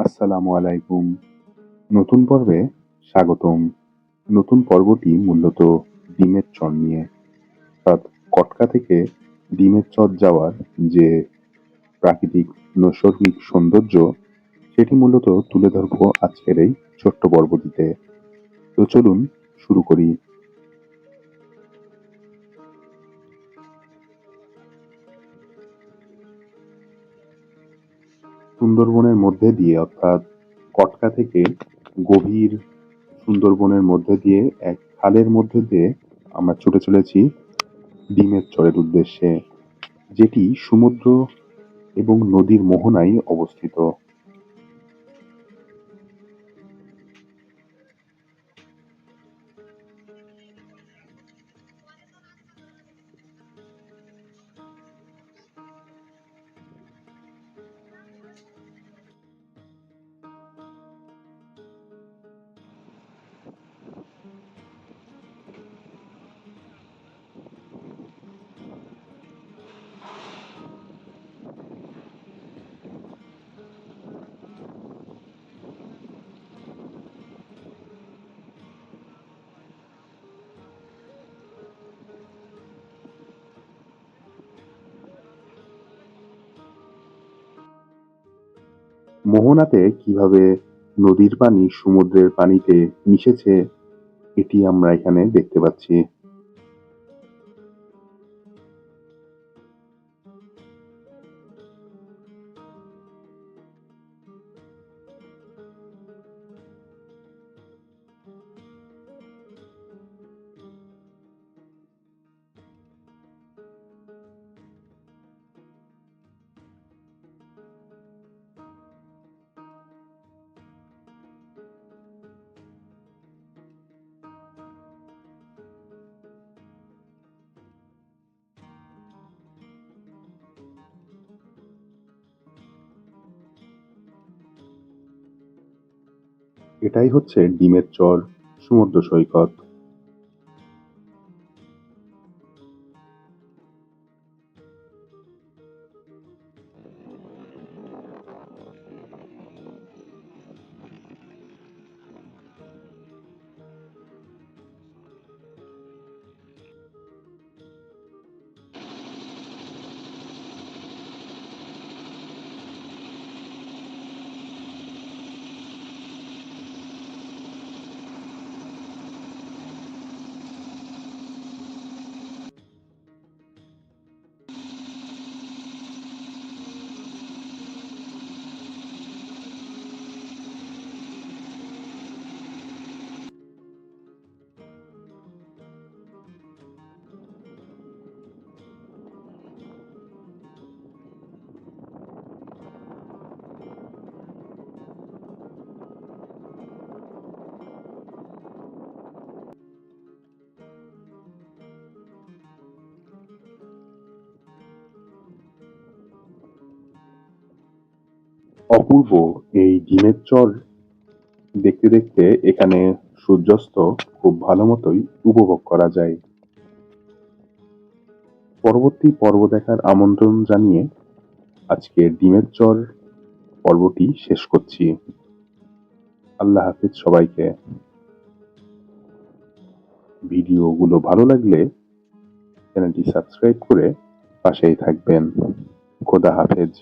আসসালামু আলাইকুম। নতুন পর্বে স্বাগতম। নতুন পর্বটি মূলত ডিমের চর নিয়ে। অর্থাৎ কটকা থেকে ডিমের চর যাওয়ার যে প্রাকৃতিক নৈসর্গিক সৌন্দর্য, সেটি মূলত তুলে ধরবো আজকের এই ছোট্ট পর্বটিতে। তো চলুন শুরু করি। সুন্দরবনের মধ্যে দিয়ে অর্থাৎ কটকা থেকে গভীর সুন্দরবনের মধ্যে দিয়ে এক খালের মধ্যে দিয়ে আমরা ছুটে চলেছি ডিমের চরের উদ্দেশ্যে, যেটি সমুদ্র এবং নদীর মোহনায় অবস্থিত। মোহনাতে কীভাবে নদীর পানি সমুদ্রের পানিতে মিশেছে এটি আমরা এখানে দেখতে পাচ্ছি। এটাই হচ্ছে ডিমের চর সমুদ্র সৈকত। অপূর্ব এই ডিমের চর দেখতে দেখতে এখানে সূর্যাস্ত খুব ভালো মতোই উপভোগ করা যায়। পরবর্তী পর্ব দেখার আমন্ত্রণ জানিয়ে আজকে ডিমের চর পর্বটি শেষ করছি। আল্লাহ হাফিজ সবাইকে। ভিডিওগুলো ভালো লাগলে চ্যানেলটি সাবস্ক্রাইব করে পাশেই থাকবেন। খোদা হাফেজ।